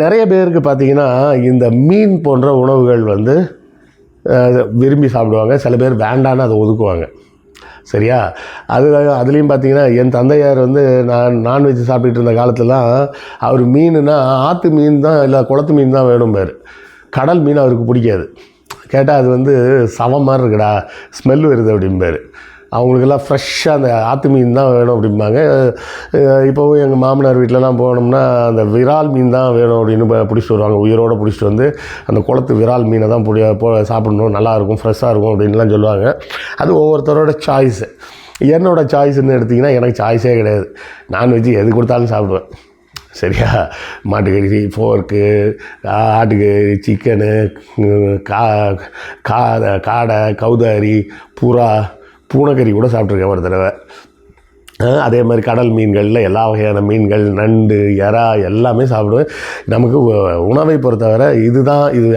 நிறைய பேருக்கு பார்த்தீங்கன்னா இந்த மீன் போன்ற உணவுகள் வந்து விரும்பி சாப்பிடுவாங்க. சில பேர் வேண்டான்னு அதை ஒதுக்குவாங்க. சரியா? அது அதுலேயும் பார்த்தீங்கன்னா என் தந்தையார் வந்து நான் நான்வெஜ் சாப்பிட்டுட்டு இருந்த காலத்துலலாம் அவர் மீனுனா ஆற்று மீன் தான் இல்லை குளத்து மீன் தான் வேணும் பேர் கடல் மீன் அவருக்கு பிடிக்காது. கேட்டால் அது வந்து சவம் மாதிரி இருக்குடா ஸ்மெல் வருது அப்படிம்பாரு. அவங்களுக்கெல்லாம் ஃப்ரெஷ்ஷாக அந்த ஆற்று மீன் தான் வேணும் அப்படிம்பாங்க. இப்போவும் எங்கள் மாமனார் வீட்டிலலாம் போனோம்னா அந்த விரால் மீன் தான் வேணும் அப்படின்னு பிடிச்சிட்டு வருவாங்க. உயிரோடு பிடிச்சிட்டு வந்து அந்த குளத்து விரால் மீனை தான் பிடி போ சாப்பிடணும். நல்லாயிருக்கும் ஃப்ரெஷ்ஷாக இருக்கும் அப்படின்லாம் சொல்லுவாங்க. அது ஒவ்வொருத்தரோட சாய்ஸு என்னோட சாய்ஸ்ன்னு எடுத்திங்கன்னா எனக்கு சாய்ஸே கிடையாது. நான்வெஜ் எது கொடுத்தாலும் சாப்பிடுவேன். சரியா? மாட்டுக்கறி ஃபோர்க்கு ஆட்டுக்கறி சிக்கனு கா கா காடை கௌதாரி புறா பூனைக்கறி கூட சாப்பிட்ருக்கேன் ஒரு தடவை. அதே மாதிரி கடல் மீன்களில் எல்லா வகையான மீன்கள் நண்டு எறா எல்லாமே சாப்பிடுவேன். நமக்கு உணவை பொறுத்தவரை இதுதான் இது